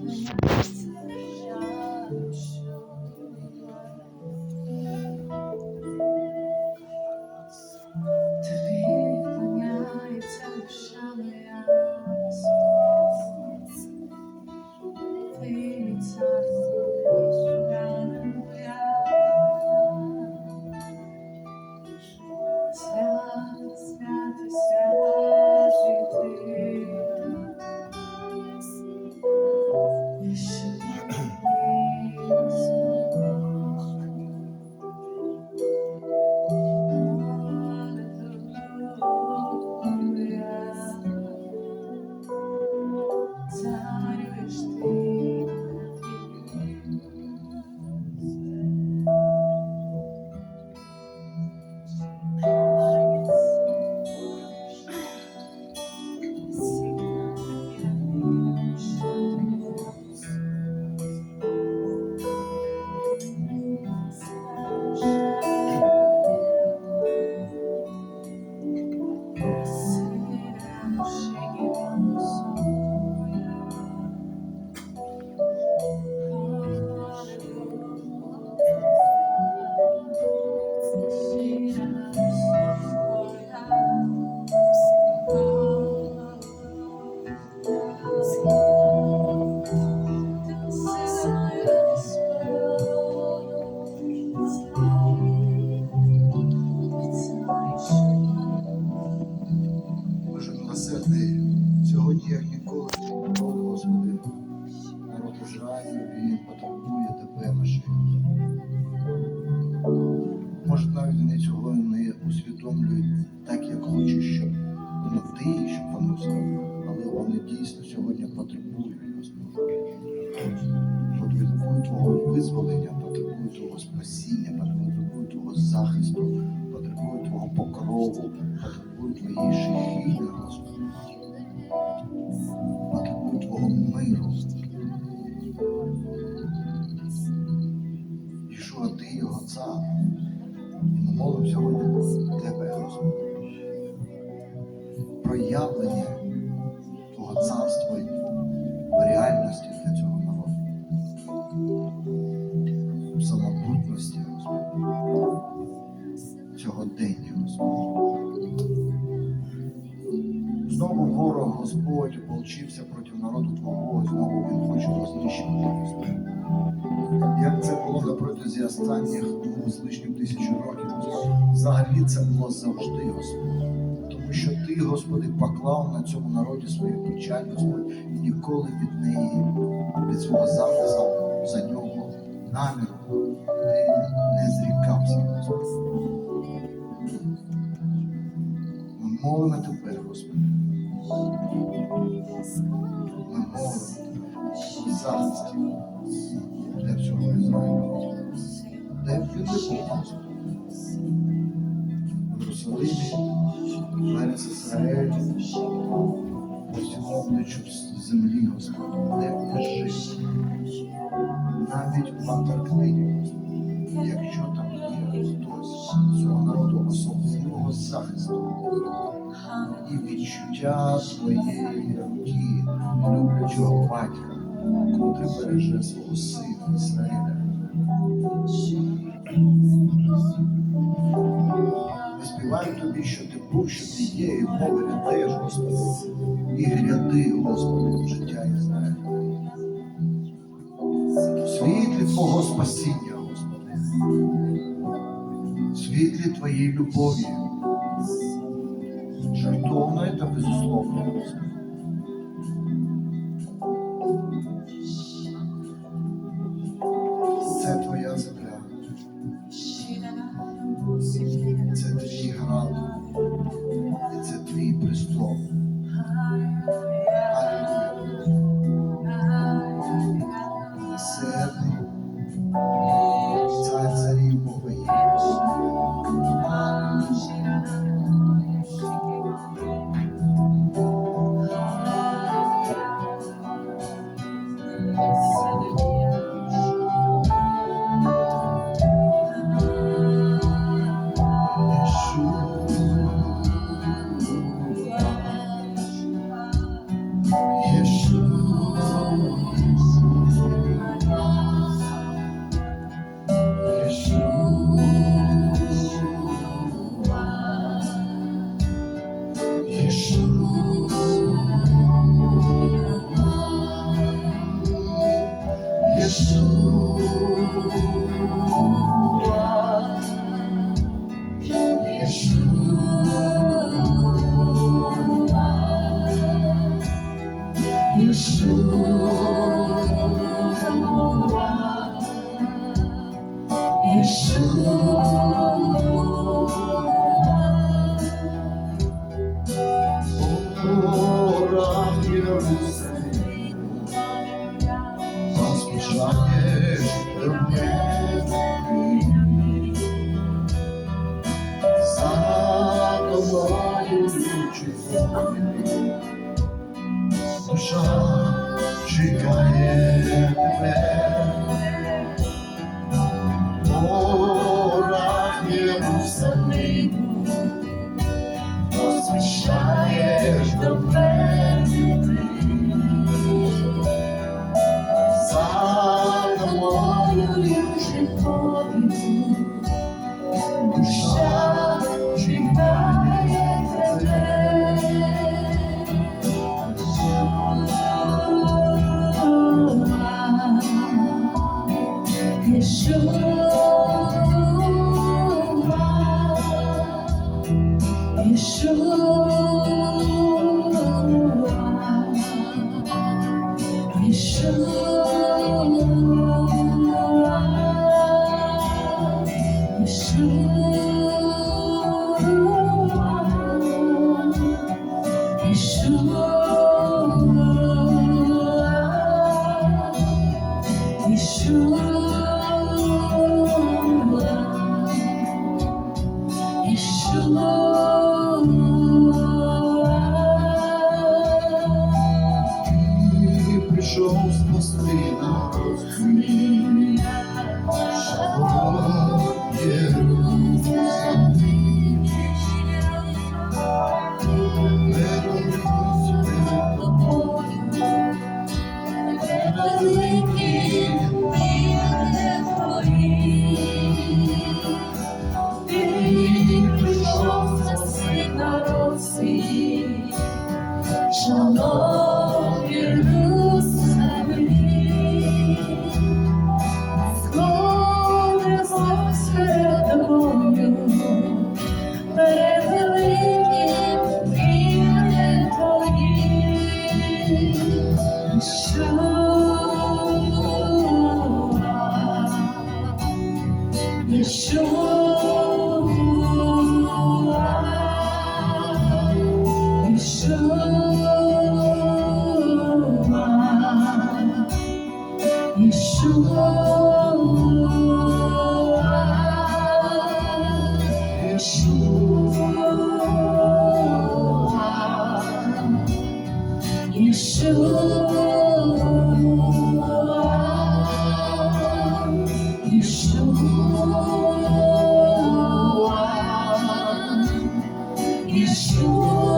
Yeah. Вони цього не усвідомлюють так, як хочуть, щоб ну, ти, щоб вони усвідомили, але вони дійсно сьогодні потребують, Господи. Потребують Твого визволення, потребують Твого спасіння, потребують Твого захисту, потребують Твого покрову, потребують Твоєї шихіни, Господи. Потребують Твого миру. Ішуа, ти його цар. Молимо сьогодні Тебе, Господи. Проявлення Твого царства в реальності для цього народу. В самобутності, Господи. Сьогодення, Господи. Знову ворог Господь ополчився проти народу Твого, і знову він хоче рознищувати, Господи. Як це було на протязі останніх двох з лишнім тисячі років, взагалі це було завжди, Господи. Тому що Ти, Господи, поклав на цьому народі свою печать, Господь, і ніколи від неї, від свого захисту за нього наміру В Єрусалимі, Верес Ізраїль, по всьому обличчю землі, б не жив. Навіть в Антарктиді, якщо там є хтось цього народу особливого захисту і відчуття своєї руки, люблячого батька, котрий береже свого сина Ізраїля. Ми співаємо тобі, що ти був, що ти є, і мови рядаєш, Господи, і гряди, Господи, в життя Ізраїля. Світлі Твого спасіння, Господи, світлі Твоєї любові, жертовної та безусловної, Господи. Душа чекає тебе. the best. Yeshua,